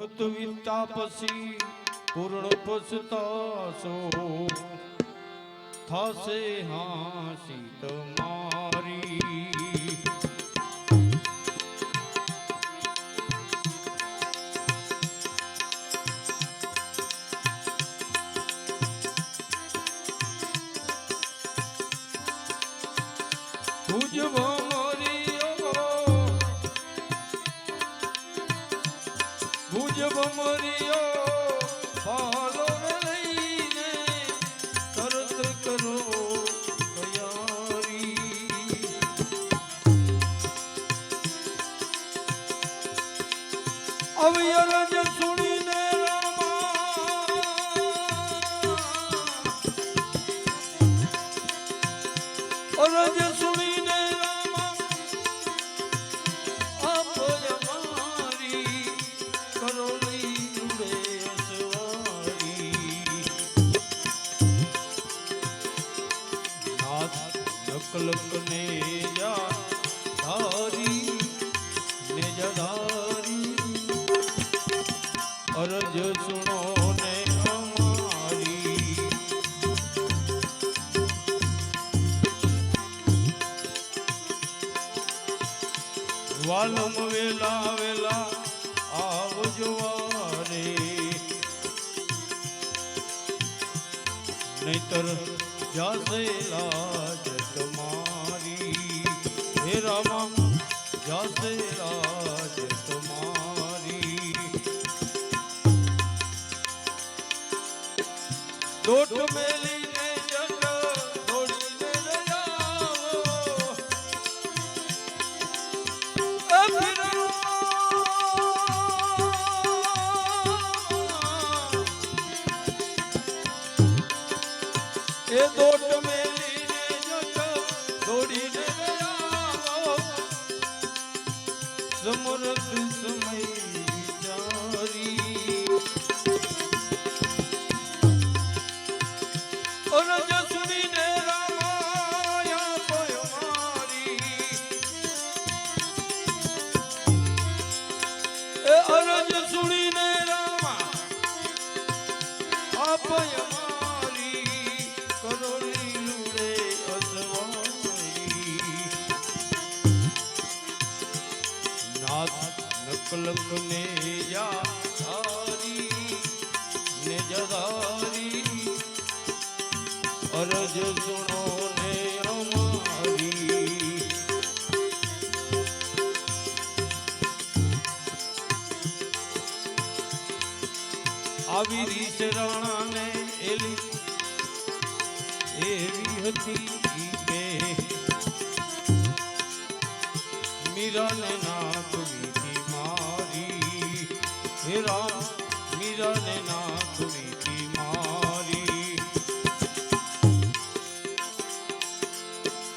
ખુદ વિતા પછી પૂર્ણ પછતાશો થશે હાસી તમારી કાલમ વેલા વેલા આવજો રે નહીતર જશે લાજ તમારી. હે રામા, જશે લાજ તમારી. દોટ મેલી આવી શરણ ને એલી. એવી હતી બે મિરન ના તુમી મારી. હે રામ મિરન ના તુમી મારી.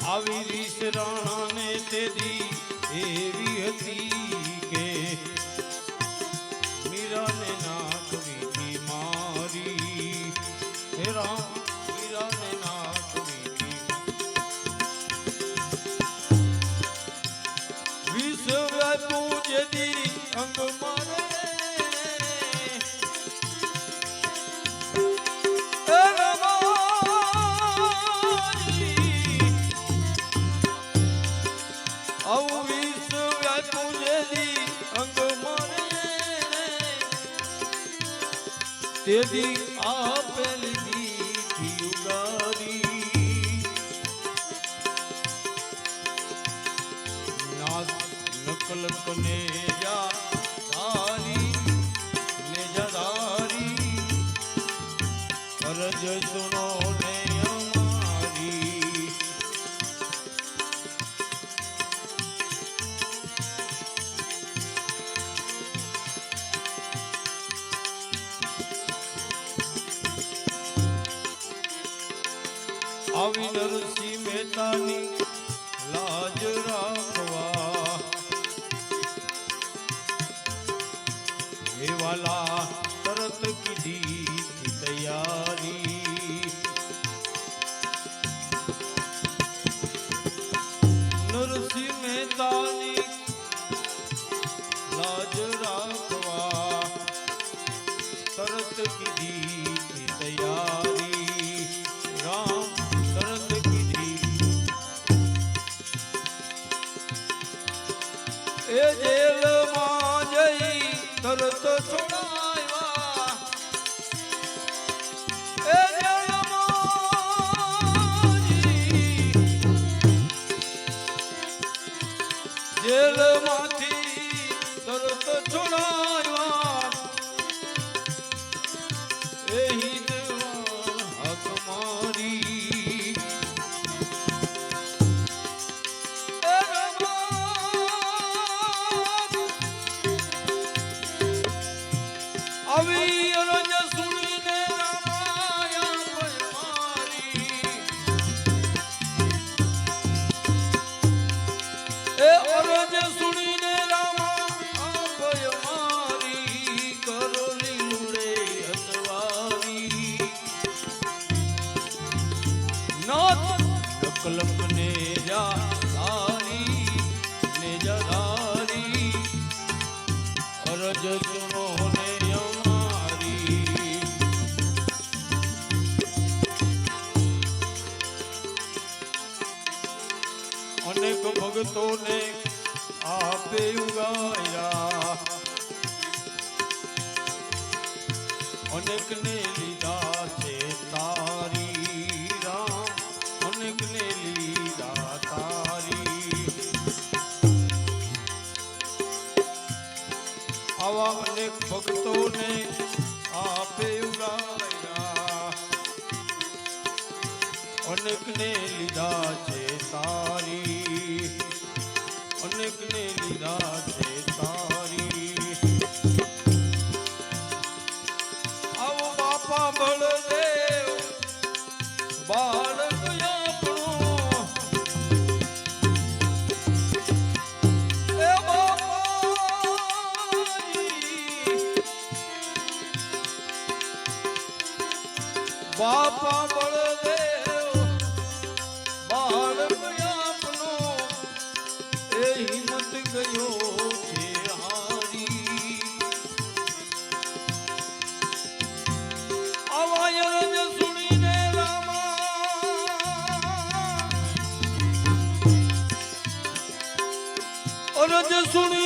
આવી શરણ નથી આપેલી મીઠી ઉગારી. નાથ નકલકને એવાલા તરત કીધી તૈયારી 예? ભક્તોને આપે ઉગાયા. અનેકને લીધા છે તારી રામ. અનેકને લીધા તારી. આવા અનેક ભક્તોને આપે ઉગાયા. અનેકને લીધા છે તારી अपने निराश ਔਰ ਜੋ ਸੁਣੀ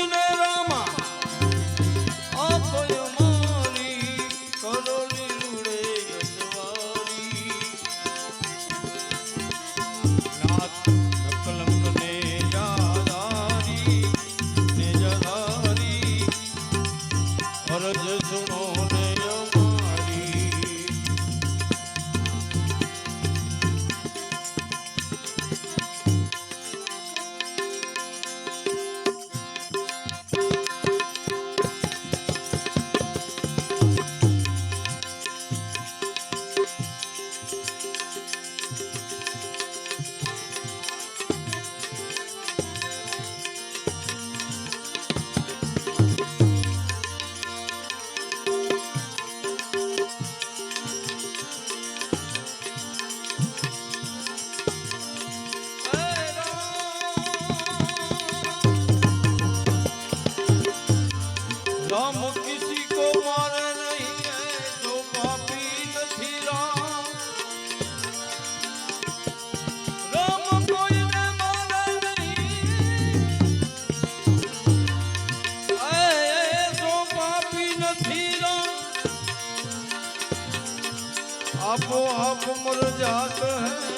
जात है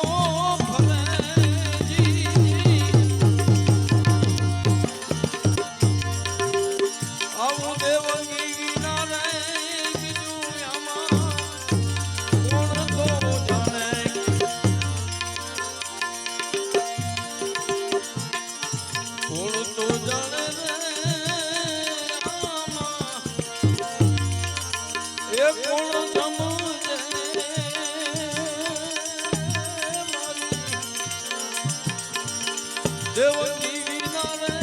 દેવકી વિના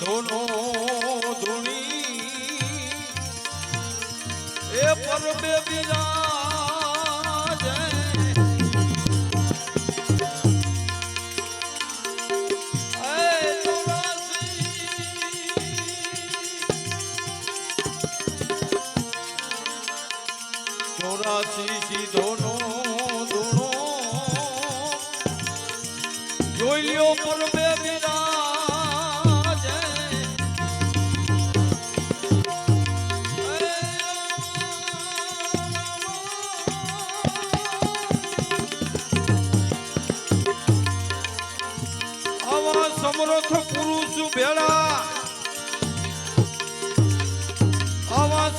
ધોનો ધૂણી. એ પર બે બીજા ધોનો ધોનો. જોઈ લ્યો પરબે બિરાજે. આવા સમર્થ પુરુષ ભેળા. આવા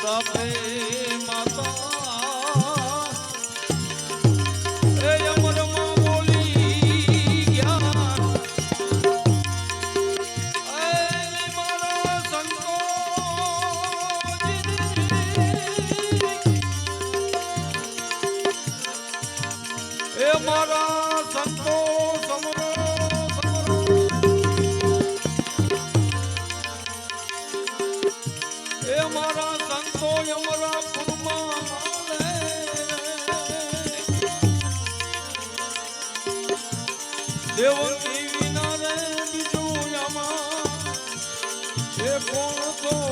તપે માતા. ભક્તિ વિના રે બીજું આમાં જે કોણ તો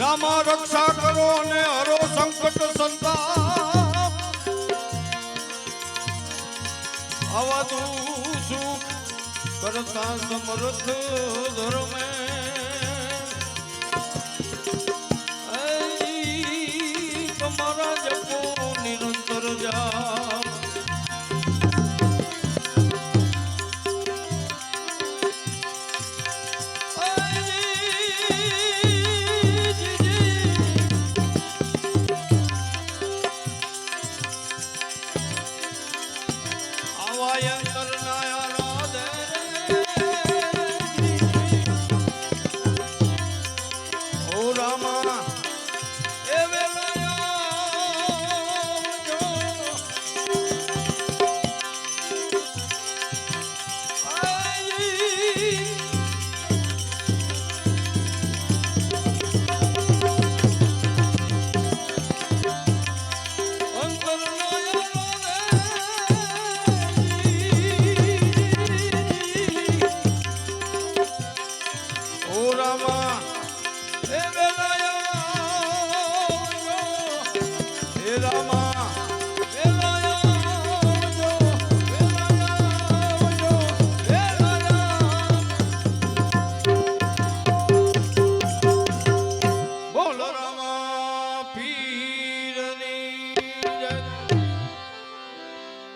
રામા રક્ષા કરો ને હરો સંકટ સંતાપ. અવધુ શું કરતા સમર્થ ધર્મે. મારા જપો નિરંતર જા